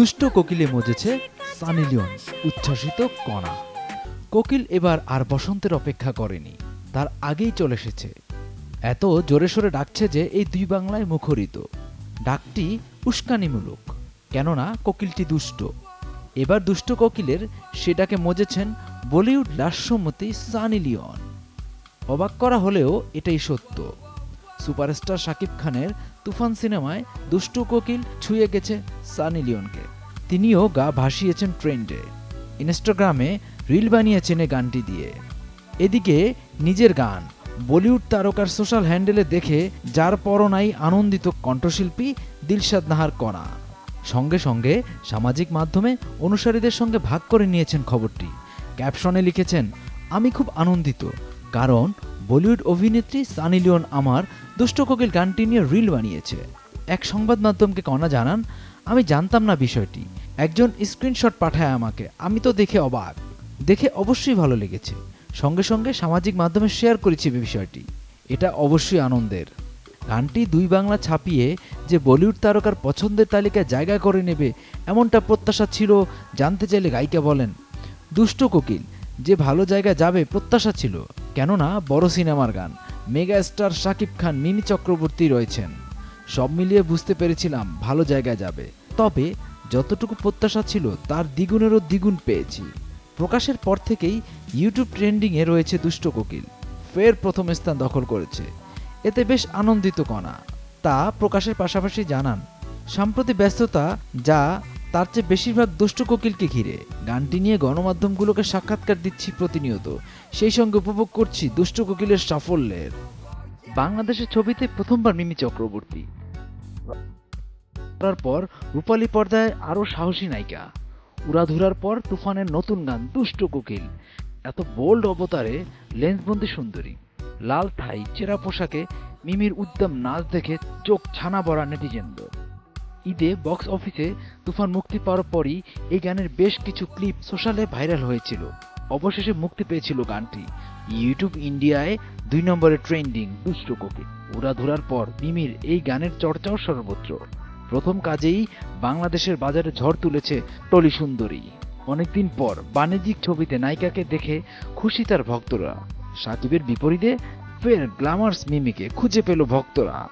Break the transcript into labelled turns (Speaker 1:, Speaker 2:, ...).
Speaker 1: দুষ্ট কোকিলে মজেছে সানি লিওন উচ্ছ্বাসিত কণা। কোকিল এবার আর বসন্তের অপেক্ষা করেনি, তার আগেই চলে এসেছে। এত জোরে সোরে ডাকছে যে এই দুই বাংলায় মুখরিত। ডাকটি উস্কানিমূলক, কেননা কোকিলটি দুষ্ট। এবার দুষ্ট কোকিলের সেটাকে মজেছেন বলিউড লাস্যমতি সানি লিওন অবাক করা হলেও এটাই সত্য। সুপারস্টার শাকিব খানের তুফান সিনেমায় দুষ্টু কোকিল ছুঁয়ে গেছে সানি লিওনকে। তিনিও গা ভাসিয়েছেন ট্রেন্ডে। ইনস্টাগ্রামে রিল বানিয়েছেন এই গানটি দিয়ে। এদিকে নিজের গান, বলিউড তারকার সোশ্যাল হ্যান্ডেলে দেখে যার পরনাই আনন্দিত কণ্ঠশিল্পী দিলশাদ নাহার কণা। সঙ্গে সঙ্গে সামাজিক মাধ্যমে অনুসারীদের সঙ্গে ভাগ করে নিয়েছেন খবরটি। ক্যাপশনে লিখেছেন, আমি খুব আনন্দিত, কারণ বলিউড অভিনেত্রী সানি লিওন আমার দুষ্ট কোকিল গানটি নিয়ে রিল বানিয়েছে। এক সংবাদ মাধ্যমকে কণা জানান, আমি জানতাম না বিষয়টি। একজন স্ক্রিনশট পাঠায় আমাকে। আমি তো দেখে অবাক। দেখে অবশ্যই ভালো লেগেছে। সঙ্গে সঙ্গে সামাজিক মাধ্যমে শেয়ার করেছি বিষয়টি। এটা অবশ্যই আনন্দের। গানটি দুই বাংলা ছাপিয়ে যে বলিউড তারকার পছন্দের তালিকায় জায়গা করে নেবে, এমনটা প্রত্যাশা ছিল, জানতে চাইলে গায়িকা বলেন, দুষ্ট কোকিল, যে ভালো জায়গায় যাবে প্রত্যাশা ছিল। কেননা বড় সিনেমার গান। মেগা স্টার শাকিব খান মিনি চক্রবর্তী রয়েছেন। সব মিলিয়ে বুঝতে পেরেছিলাম ভালো জায়গায় যাবে। তবে যতটুকু প্রত্যাশা ছিল, তার দ্বিগুণেরও দ্বিগুণ পেয়েছি। প্রকাশের পর থেকেই ইউটিউব ট্রেন্ডিংয়ে রয়েছে দুষ্ট কোকিল। ফের প্রথম স্থান দখল করেছে। এতে বেশ আনন্দিত কণা। তা প্রকাশের পাশাপাশি জানান, সাম্প্রতিক ব্যস্ততা যা তার চেয়ে বেশিরভাগ দুষ্ট কোকিলকে ঘিরে। গানটি নিয়ে গণমাধ্যমগুলোকে সাক্ষাৎকার দিচ্ছি প্রতিনিয়ত। সেই সঙ্গে উপভোগ করছি দুষ্ট কোকিলের সাফল্যের। বাংলাদেশের ছবিতে প্রথমবার মিমি চক্রবর্তী। করার পর রূপালী পর্দায় আরও সাহসী নায়িকা। উড়াধুরার পর তুফানের নতুন গান দুষ্ট কোকিল। এত বোল্ড অবতারে লেন্সবন্দি সুন্দরী। লাল থাই, চেরা পোশাকে মিমির উদ্যম নাচ দেখে চোখ ছানা বড়া নেটিজেনদের। ঈদে বক্স অফিসে তুফান মুক্তি পাওয়ার পরই এই গানের বেশ কিছু ক্লিপ সোশ্যালে ভাইরাল হয়েছিল। অবশেষে মুক্তি পেয়েছিল গানটি। ইউটিউব ইন্ডিয়ায় দুই নম্বরে ট্রেন্ডিং দুষ্ট কোকিল উড়াধুরার পর মিমির এই গানের চর্চাও সর্বত্র। প্রথম কাজেই বাংলাদেশের বাজারে ঝড় তুলেছে টলি সুন্দরী। অনেকদিন পর বাণিজ্যিক ছবিতে নায়িকাকে দেখে খুশি তার ভক্তরা। সাকিবের বিপরীতে ফের গ্ল্যামার্স মিমিকে খুঁজে পেল ভক্তরা।